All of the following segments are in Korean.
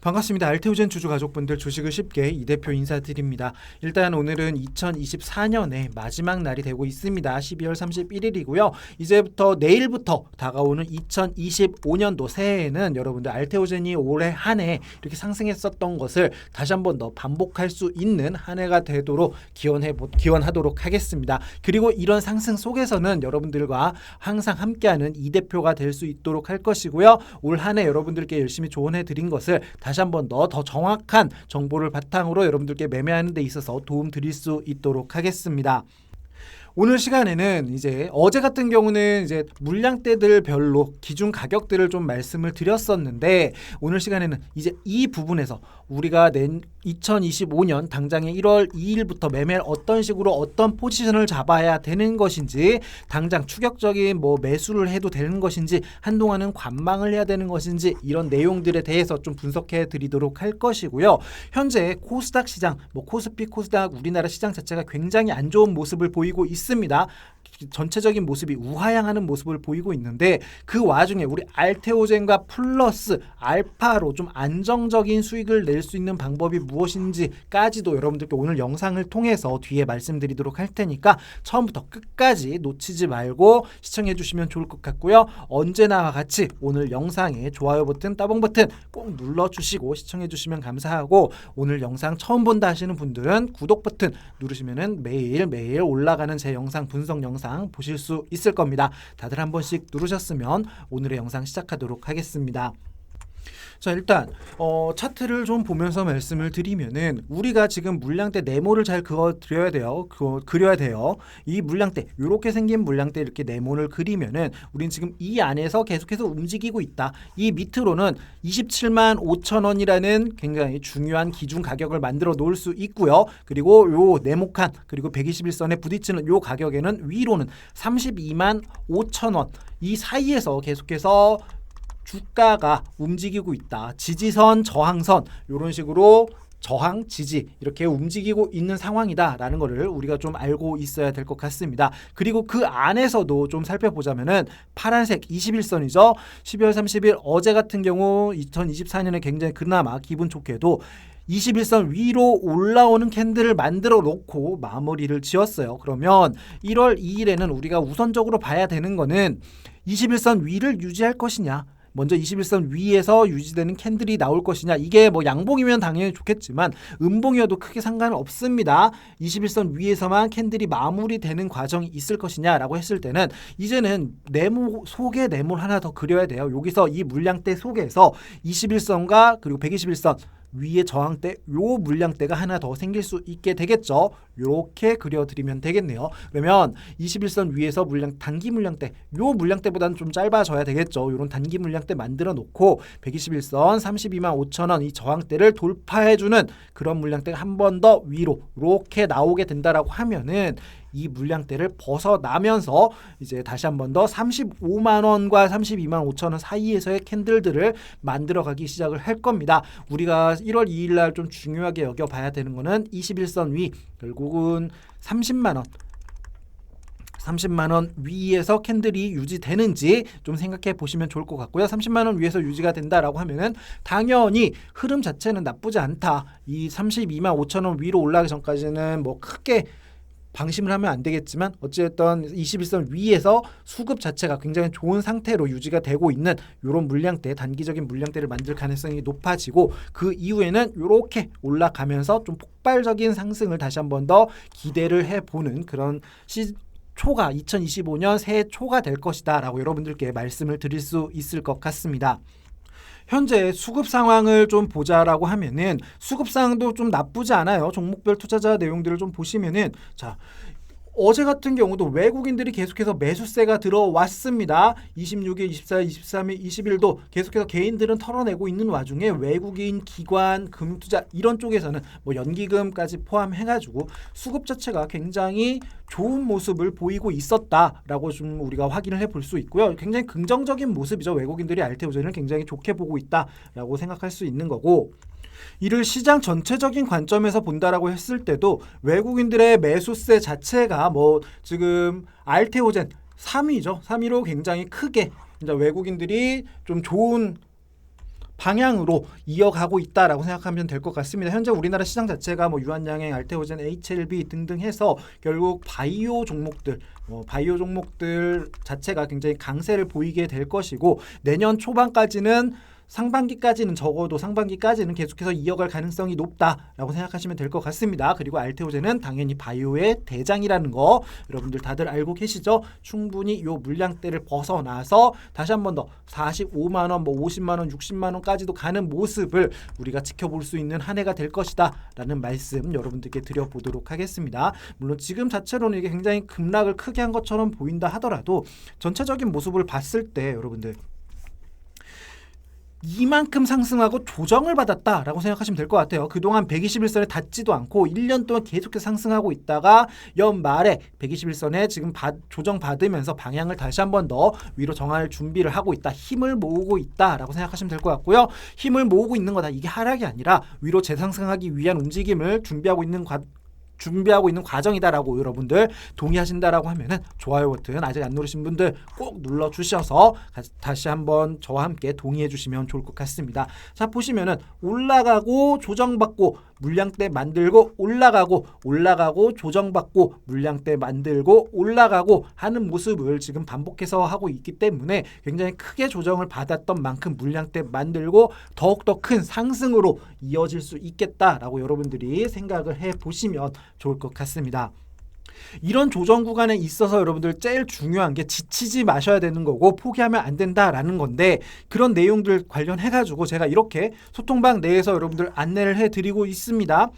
반갑습니다. 알테오젠 주주 가족분들 주식을 쉽게 이 대표 인사드립니다. 일단 오늘은 2024년의 마지막 날이 되고 있습니다. 12월 31일이고요. 이제부터 내일부터 다가오는 2025년도 새해에는 여러분들 알테오젠이 올해 한 해 이렇게 상승했었던 것을 다시 한번 더 반복할 수 있는 한 해가 되도록 기원해 기원하도록 하겠습니다. 그리고 이런 상승 속에서는 여러분들과 항상 함께하는 이 대표가 될 수 있도록 할 것이고요. 올 한 해 여러분들께 열심히 조언해 드린 것을 다시 한번 더 더 정확한 정보를 바탕으로 여러분들께 매매하는 데 있어서 도움 드릴 수 있도록 하겠습니다. 오늘 시간에는 이제 어제 같은 경우는 이제 물량대들 별로 기준 가격들을 좀 말씀을 드렸었는데 오늘 시간에는 이제 이 부분에서 우리가 낸 2025년 당장의 1월 2일부터 매매를 어떤 식으로 어떤 포지션을 잡아야 되는 것인지 당장 추격적인 뭐 매수를 해도 되는 것인지 한동안은 관망을 해야 되는 것인지 이런 내용들에 대해서 좀 분석해 드리도록 할 것이고요. 현재 코스닥 시장 뭐 코스피 코스닥 우리나라 시장 자체가 굉장히 안 좋은 모습을 보이고 있습니다. 있습니다. 전체적인 모습이 우하향하는 모습을 보이고 있는데 그 와중에 우리 알테오젠과 플러스 알파로 좀 안정적인 수익을 낼 수 있는 방법이 무엇인지까지도 여러분들께 오늘 영상을 통해서 뒤에 말씀드리도록 할 테니까 처음부터 끝까지 놓치지 말고 시청해 주시면 좋을 것 같고요. 언제나와 같이 오늘 영상에 좋아요 버튼, 따봉 버튼 꼭 눌러 주시고 시청해 주시면 감사하고 오늘 영상 처음 본다 하시는 분들은 구독 버튼 누르시면은 매일 매일 올라가는 제 영상 분석 영상 영상 보실 수 있을 겁니다. 다들 한 번씩 누르셨으면 오늘의 영상 시작하도록 하겠습니다. 자 일단 어, 차트를 좀 보면서 말씀을 드리면은 우리가 지금 물량대 네모를 잘 그어 드려야 돼요. 그거 그려야 돼요. 이 물량대 이렇게 생긴 물량대 이렇게 네모를 그리면은 우린 지금 이 안에서 계속해서 움직이고 있다. 이 밑으로는 27만 5천 원이라는 굉장히 중요한 기준 가격을 만들어 놓을 수 있고요. 그리고 요 네모칸 그리고 121선에 부딪히는 요 가격에는 위로는 32만 5천 원. 이 사이에서 계속해서 주가가 움직이고 있다. 지지선, 저항선 이런 식으로 저항, 지지 이렇게 움직이고 있는 상황이다라는 것을 우리가 좀 알고 있어야 될 것 같습니다. 그리고 그 안에서도 좀 살펴보자면은 파란색 21선이죠. 12월 30일 어제 같은 경우 2024년에 굉장히 그나마 기분 좋게도 21선 위로 올라오는 캔들을 만들어 놓고 마무리를 지었어요. 그러면 1월 2일에는 우리가 우선적으로 봐야 되는 거는 21선 위를 유지할 것이냐 먼저 21선 위에서 유지되는 캔들이 나올 것이냐 이게 뭐 양봉이면 당연히 좋겠지만 음봉이어도 크게 상관 없습니다. 21선 위에서만 캔들이 마무리되는 과정이 있을 것이냐라고 했을 때는 이제는 네모 속에 네모를 하나 더 그려야 돼요. 여기서 이 물량대 속에서 21선과 그리고 121선 위에 저항대 요 물량대가 하나 더 생길 수 있게 되겠죠. 요렇게 그려드리면 되겠네요. 그러면 21선 위에서 물량 단기 물량대 요 물량대보다는 좀 짧아져야 되겠죠. 요런 단기 물량대 만들어 놓고 121선 32만 5천 원 이 저항대를 돌파해주는 그런 물량대가 한 번 더 위로 이렇게 나오게 된다라고 하면은 이 물량대를 벗어나면서 이제 다시 한 번 더 35만 원과 32만 5천 원 사이에서의 캔들들을 만들어 가기 시작을 할 겁니다. 우리가 1월 2일 날 좀 중요하게 여겨 봐야 되는 거는 21선 위 결국은 30만 원 30만 원 위에서 캔들이 유지되는지 좀 생각해 보시면 좋을 것 같고요. 30만 원 위에서 유지가 된다라고 하면은 당연히 흐름 자체는 나쁘지 않다. 이 32만 5천 원 위로 올라가기 전까지는 뭐 크게 방심을 하면 안 되겠지만 어찌됐든 21선 위에서 수급 자체가 굉장히 좋은 상태로 유지가 되고 있는 이런 물량대 단기적인 물량대를 만들 가능성이 높아지고 그 이후에는 이렇게 올라가면서 좀 폭발적인 상승을 다시 한번 더 기대를 해보는 그런 시, 초가 2025년 새해 초가 될 것이다라고 여러분들께 말씀을 드릴 수 있을 것 같습니다. 현재 수급 상황을 좀 보자라고 하면은 수급 상황도 좀 나쁘지 않아요. 종목별 투자자 내용들을 좀 보시면은 자 어제 같은 경우도 외국인들이 계속해서 매수세가 들어왔습니다. 26일, 24일, 23일, 20일도 계속해서 개인들은 털어내고 있는 와중에 외국인, 기관, 금투자 이런 쪽에서는 뭐 연기금까지 포함해가지고 수급 자체가 굉장히 좋은 모습을 보이고 있었다라고 좀 우리가 확인을 해볼 수 있고요. 굉장히 긍정적인 모습이죠. 외국인들이 알테오젠을 굉장히 좋게 보고 있다라고 생각할 수 있는 거고 이를 시장 전체적인 관점에서 본다라고 했을 때도 외국인들의 매수세 자체가 뭐 지금 알테오젠 3위죠. 3위로 굉장히 크게 이제 외국인들이 좀 좋은 방향으로 이어가고 있다라고 생각하면 될 것 같습니다. 현재 우리나라 시장 자체가 뭐 유한양행, 알테오젠, HLB 등등 해서 결국 바이오 종목들, 뭐 바이오 종목들 자체가 굉장히 강세를 보이게 될 것이고 내년 초반까지는 상반기까지는 적어도 상반기까지는 계속해서 이어갈 가능성이 높다라고 생각하시면 될 것 같습니다. 그리고 알테오젠은 당연히 바이오의 대장이라는 거 여러분들 다들 알고 계시죠? 충분히 요 물량대를 벗어나서 다시 한 번 더 45만 원, 뭐 50만 원, 60만 원까지도 가는 모습을 우리가 지켜볼 수 있는 한 해가 될 것이다라는 말씀 여러분들께 드려보도록 하겠습니다. 물론 지금 자체로는 이게 굉장히 급락을 크게 한 것처럼 보인다 하더라도 전체적인 모습을 봤을 때 여러분들 이만큼 상승하고 조정을 받았다라고 생각하시면 될 것 같아요. 그동안 121선에 닿지도 않고 1년 동안 계속해서 상승하고 있다가 연말에 121선에 지금 받, 조정 받으면서 방향을 다시 한번 더 위로 정할 준비를 하고 있다. 힘을 모으고 있다라고 생각하시면 될 것 같고요. 힘을 모으고 있는 거다. 이게 하락이 아니라 위로 재상승하기 위한 움직임을 준비하고 있는 과, 준비하고 있는 과정이다라고 여러분들 동의하신다라고 하면은 좋아요 버튼 아직 안 누르신 분들 꼭 눌러 주셔서 다시 한번 저와 함께 동의해 주시면 좋을 것 같습니다. 자 보시면은 올라가고 조정받고 물량대 만들고 올라가고 올라가고 조정받고 물량대 만들고 올라가고 하는 모습을 지금 반복해서 하고 있기 때문에 굉장히 크게 조정을 받았던 만큼 물량대 만들고 더욱더 큰 상승으로 이어질 수 있겠다라고 여러분들이 생각을 해 보시면 좋을 것 같습니다. 이런 조정 구간에 있어서 여러분들 제일 중요한 게 지치지 마셔야 되는 거고 포기하면 안 된다라는 건데 그런 내용들 관련해 가지고 제가 이렇게 소통방 내에서 여러분들 안내를 해 드리고 있습니다.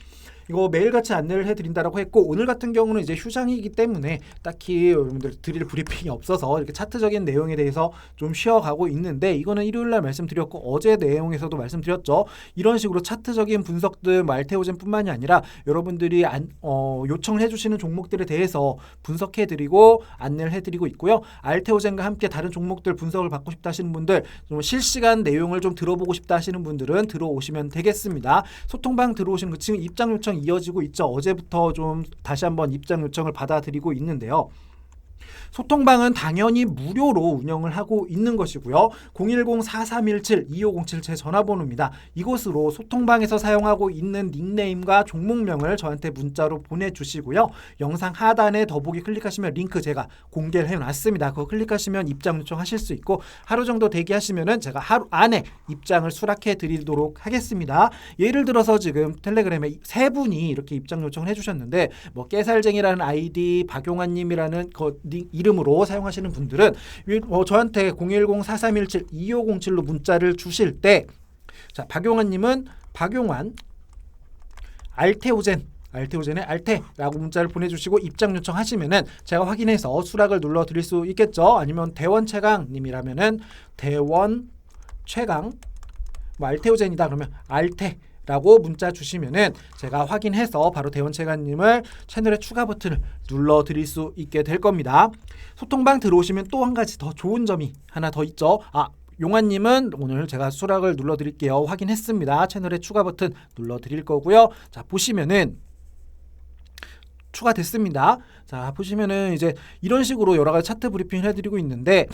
이거 매일같이 안내를 해드린다라고 했고 오늘 같은 경우는 이제 휴장이기 때문에 딱히 여러분들 드릴 브리핑이 없어서 이렇게 차트적인 내용에 대해서 좀 쉬어가고 있는데 이거는 일요일날 말씀드렸고 어제 내용에서도 말씀드렸죠. 이런 식으로 차트적인 분석들 말테오젠뿐만이 아니라 여러분들이 안, 어, 요청을 해주시는 종목들에 대해서 분석해드리고 안내를 해드리고 있고요. 알테오젠과 함께 다른 종목들 분석을 받고 싶다 하시는 분들 좀 실시간 내용을 좀 들어보고 싶다 하시는 분들은 들어오시면 되겠습니다. 소통방 들어오시는 그 지금 입장 요청 이어지고 있죠. 어제부터 좀 다시 한번 입장 요청을 받아들이고 있는데요. 소통방은 당연히 무료로 운영을 하고 있는 것이고요. 010-4317-2507 제 전화번호입니다. 이곳으로 소통방에서 사용하고 있는 닉네임과 종목명을 저한테 문자로 보내주시고요. 영상 하단에 더보기 클릭하시면 링크 제가 공개를 해놨습니다. 그거 클릭하시면 입장 요청하실 수 있고 하루 정도 대기하시면은 제가 하루 안에 입장을 수락해 드리도록 하겠습니다. 예를 들어서 지금 텔레그램에 세 분이 이렇게 입장 요청을 해주셨는데 뭐 깨살쟁이라는 아이디 박용환님이라는 그 이름으로 사용하시는 분들은 어, 저한테 010-4317-2507로 문자를 주실 때 자, 박용환님은 박용환 알테오젠 알테오젠의 알테라고 문자를 보내주시고 입장 요청하시면은 제가 확인해서 수락을 눌러 드릴 수 있겠죠. 아니면 대원 최강님이라면은 대원 최강 뭐 알테오젠이다 그러면 알테 라고 문자 주시면은 제가 확인해서 바로 대원체관님을 채널의 추가 버튼을 눌러 드릴 수 있게 될 겁니다. 소통방 들어오시면 또 한 가지 더 좋은 점이 하나 더 있죠. 아 용환님은 오늘 제가 수락을 눌러 드릴게요. 확인했습니다. 채널의 추가 버튼 눌러 드릴 거고요. 자 보시면은 추가됐습니다. 자 보시면은 이제 이런 식으로 여러 가지 차트 브리핑을 해드리고 있는데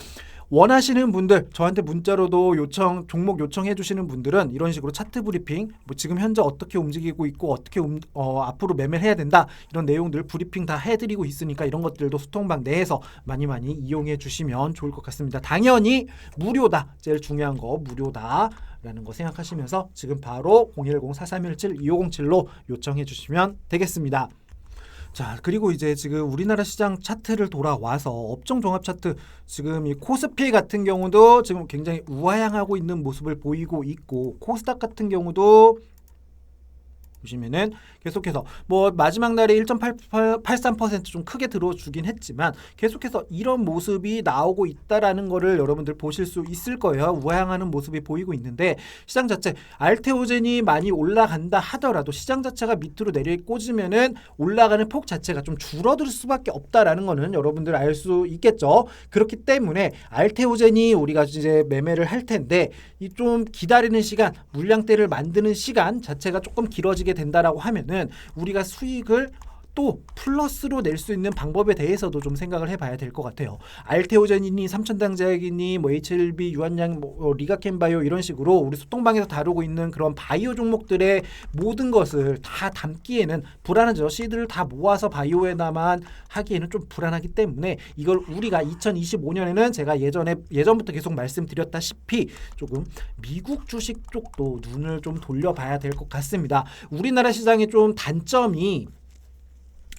원하시는 분들 저한테 문자로도 요청 종목 요청해 주시는 분들은 이런 식으로 차트 브리핑 뭐 지금 현재 어떻게 움직이고 있고 어떻게 움, 어, 앞으로 매매를 해야 된다 이런 내용들 브리핑 다 해드리고 있으니까 이런 것들도 소통방 내에서 많이 많이 이용해 주시면 좋을 것 같습니다. 당연히 무료다 제일 중요한 거 무료다. 라는 거 생각하시면서 지금 바로 010-4317-2507로 요청해 주시면 되겠습니다. 자 그리고 이제 지금 우리나라 시장 차트를 돌아와서 업종 종합 차트 지금 이 코스피 같은 경우도 지금 굉장히 우하향하고 있는 모습을 보이고 있고 코스닥 같은 경우도 보시면은 계속해서 뭐 마지막 날에 1.83%좀 크게 들어주긴 했지만 계속해서 이런 모습이 나오고 있다라는 거를 여러분들 보실 수 있을 거예요. 우하향하는 모습이 보이고 있는데 시장 자체 알테오젠이 많이 올라간다 하더라도 시장 자체가 밑으로 내려 꽂으면은 올라가는 폭 자체가 좀 줄어들 수밖에 없다라는 거는 여러분들 알 수 있겠죠. 그렇기 때문에 알테오젠이 우리가 이제 매매를 할 텐데 이 좀 기다리는 시간, 물량대를 만드는 시간 자체가 조금 길어지게 된다라고 하면은 우리가 수익을 또 플러스로 낼 수 있는 방법에 대해서도 좀 생각을 해봐야 될 것 같아요. 알테오젠이니 삼천당자약이니 뭐 HLB 유한양 뭐 리가켄바이오 이런 식으로 우리 소통방에서 다루고 있는 그런 바이오 종목들의 모든 것을 다 담기에는 불안하죠. 시드를 다 모아서 바이오에다만 하기에는 좀 불안하기 때문에 이걸 우리가 2025년에는 제가 예전에 예전부터 계속 말씀드렸다시피 조금 미국 주식 쪽도 눈을 좀 돌려봐야 될 것 같습니다. 우리나라 시장의 좀 단점이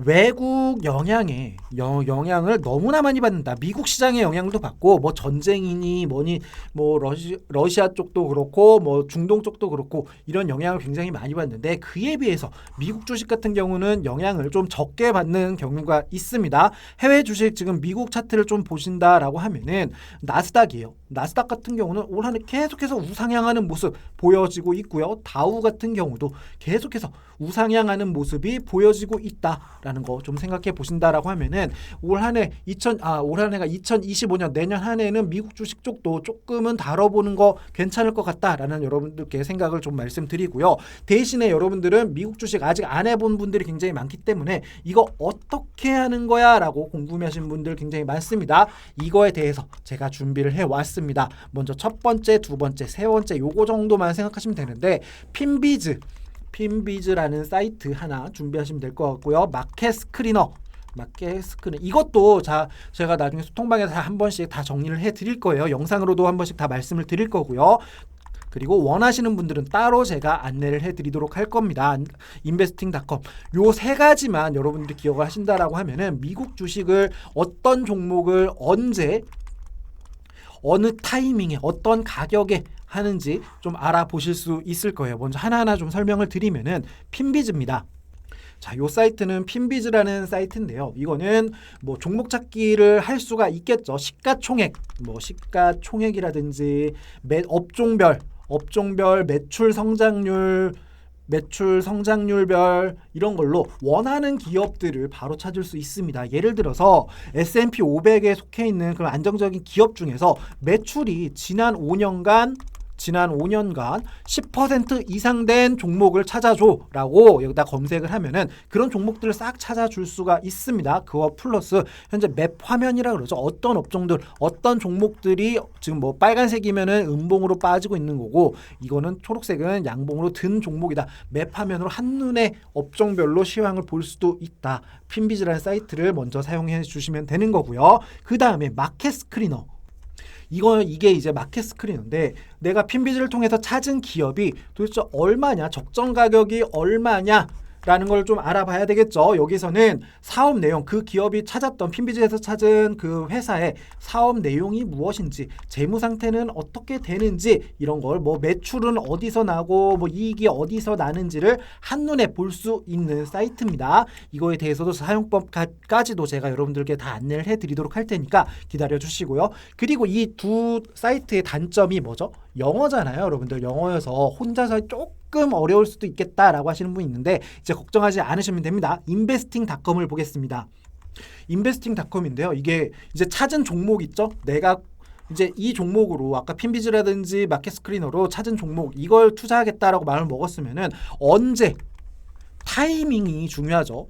외국 영향에 영, 영향을 너무나 많이 받는다. 미국 시장의 영향도 받고 뭐 전쟁이니 뭐니 뭐 러시, 러시아 쪽도 그렇고 뭐 중동 쪽도 그렇고 이런 영향을 굉장히 많이 받는데 그에 비해서 미국 주식 같은 경우는 영향을 좀 적게 받는 경우가 있습니다. 해외 주식 지금 미국 차트를 좀 보신다라고 하면은 나스닥이에요. 나스닥 같은 경우는 올 한해 계속해서 우상향하는 모습 보여지고 있고요. 다우 같은 경우도 계속해서 우상향하는 모습이 보여지고 있다 라는 거 좀 생각해 보신다라고 하면은 올 한해 2000 아 올 한해가 2025년 내년 한 해는 미국 주식 쪽도 조금은 다뤄보는 거 괜찮을 것 같다라는 여러분들께 생각을 좀 말씀드리고요. 대신에 여러분들은 미국 주식 아직 안 해본 분들이 굉장히 많기 때문에 이거 어떻게 하는 거야라고 궁금해하시는 분들 굉장히 많습니다. 이거에 대해서 제가 준비를 해 왔습니다. 먼저 첫 번째, 두 번째, 세 번째 요거 정도만 생각하시면 되는데 핀비즈 핀비즈라는 사이트 하나 준비하시면 될 것 같고요. 마켓 스크리너 마켓 스크린 이것도 자 제가 나중에 소통방에서 한 번씩 다 정리를 해 드릴 거예요. 영상으로도 한 번씩 다 말씀을 드릴 거고요. 그리고 원하시는 분들은 따로 제가 안내를 해드리도록 할 겁니다. 인베스팅닷컴 요 세 가지만 여러분들이 기억을 하신다라고 하면은 미국 주식을 어떤 종목을 언제 어느 타이밍에 어떤 가격에 하는지 좀 알아보실 수 있을 거예요. 먼저 하나하나 좀 설명을 드리면은 핀비즈입니다. 자, 요 사이트는 핀비즈라는 사이트인데요. 이거는 뭐 종목 찾기를 할 수가 있겠죠. 시가총액, 뭐 시가총액이라든지 매 업종별, 업종별 매출 성장률 매출 성장률별 이런 걸로 원하는 기업들을 바로 찾을 수 있습니다. 예를 들어서 S&P 500에 속해 있는 그런 안정적인 기업 중에서 매출이 지난 5년간 지난 5년간 10% 이상 된 종목을 찾아줘라고 여기다 검색을 하면은 그런 종목들을 싹 찾아줄 수가 있습니다. 그와 플러스 현재 맵 화면이라 그러죠. 어떤 업종들, 어떤 종목들이 지금 뭐 빨간색이면은 음봉으로 빠지고 있는 거고 이거는 초록색은 양봉으로 든 종목이다. 맵 화면으로 한눈에 업종별로 시황을 볼 수도 있다. 핀비즈라는 사이트를 먼저 사용해 주시면 되는 거고요. 그 다음에 마켓 스크리너. 이거 이게 이제 마켓 스크린인데 내가 핀비즈를 통해서 찾은 기업이 도대체 얼마냐? 적정 가격이 얼마냐 라는 걸 좀 알아봐야 되겠죠. 여기서는 사업 내용, 그 기업이 찾았던 핀비즈에서 찾은 그 회사의 사업 내용이 무엇인지, 재무 상태는 어떻게 되는지 이런 걸 뭐 매출은 어디서 나고 뭐 이익이 어디서 나는지를 한눈에 볼 수 있는 사이트입니다. 이거에 대해서도 사용법까지도 제가 여러분들께 다 안내를 해 드리도록 할 테니까 기다려 주시고요. 그리고 이 두 사이트의 단점이 뭐죠? 영어잖아요, 여러분들. 영어여서 혼자서 조금 어려울 수도 있겠다라고 하시는 분 있는데 이제 걱정하지 않으시면 됩니다. 인베스팅닷컴을 보겠습니다. 인베스팅닷컴인데요. 이게 이제 찾은 종목 있죠? 내가 이제 이 종목으로 아까 핀비즈라든지 마켓 스크리너로 찾은 종목 이걸 투자하겠다라고 마음을 먹었으면은 언제 타이밍이 중요하죠.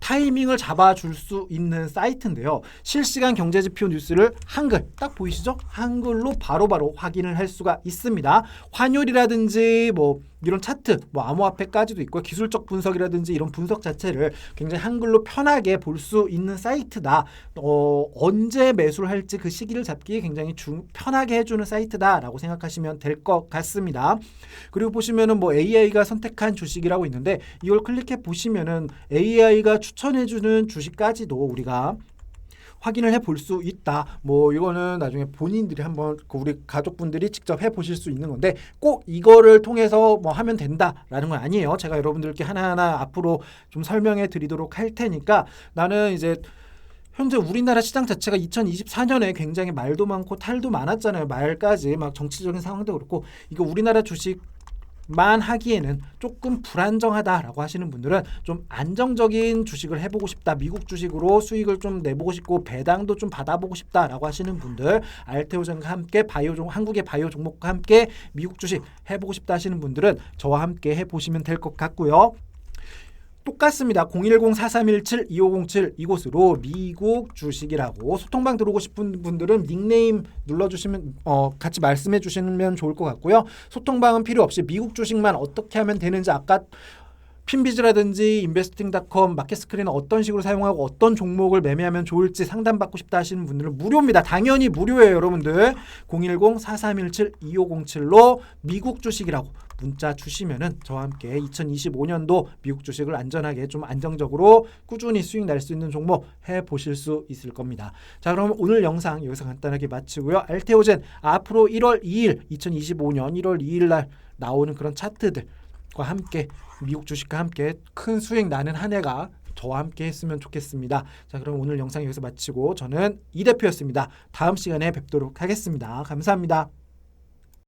타이밍을 잡아줄 수 있는 사이트인데요. 실시간 경제지표 뉴스를 한글 딱 보이시죠? 한글로 바로바로 확인을 할 수가 있습니다. 환율이라든지 뭐 이런 차트, 뭐 암호화폐까지도 있고 기술적 분석이라든지 이런 분석 자체를 굉장히 한글로 편하게 볼 수 있는 사이트다. 어, 언제 매수를 할지 그 시기를 잡기 굉장히 중, 편하게 해주는 사이트다라고 생각하시면 될 것 같습니다. 그리고 보시면은 뭐 AI가 선택한 주식이라고 있는데 이걸 클릭해 보시면은 AI가 추천해주는 주식까지도 우리가 확인을 해볼 수 있다. 뭐 이거는 나중에 본인들이 한번 그 우리 가족분들이 직접 해 보실 수 있는 건데 꼭 이거를 통해서 뭐 하면 된다라는 건 아니에요. 제가 여러분들께 하나하나 앞으로 좀 설명해 드리도록 할 테니까 나는 이제 현재 우리나라 시장 자체가 2024년에 굉장히 말도 많고 탈도 많았잖아요. 말까지 막 정치적인 상황도 그렇고 이거 우리나라 주식 만 하기에는 조금 불안정하다라고 하시는 분들은 좀 안정적인 주식을 해보고 싶다. 미국 주식으로 수익을 좀 내보고 싶고 배당도 좀 받아보고 싶다라고 하시는 분들 알테오전과 함께 바이오 종 한국의 바이오 종목과 함께 미국 주식 해보고 싶다 하시는 분들은 저와 함께 해보시면 될 것 같고요. 똑같습니다. 010-4317-2507 이곳으로 미국 주식이라고 소통방 들어오고 싶은 분들은 닉네임 눌러주시면 어, 같이 말씀해 주시면 좋을 것 같고요. 소통방은 필요 없이 미국 주식만 어떻게 하면 되는지 아까 핀비즈라든지 인베스팅닷컴 마켓스크린은 어떤 식으로 사용하고 어떤 종목을 매매하면 좋을지 상담받고 싶다 하시는 분들은 무료입니다. 당연히 무료예요, 여러분들. 010-4317-2507로 미국 주식이라고 문자 주시면은 저와 함께 2025년도 미국 주식을 안전하게 좀 안정적으로 꾸준히 수익 날 수 있는 종목 해 보실 수 있을 겁니다. 자, 그럼 오늘 영상 여기서 간단하게 마치고요. 알테오젠 앞으로 1월 2일 2025년 1월 2일 날 나오는 그런 차트들 과 함께 미국 주식과 함께 큰 수익 나는 한 해가 저와 함께 했으면 좋겠습니다. 자, 그럼 오늘 영상 여기서 마치고 저는 이 대표였습니다. 다음 시간에 뵙도록 하겠습니다. 감사합니다.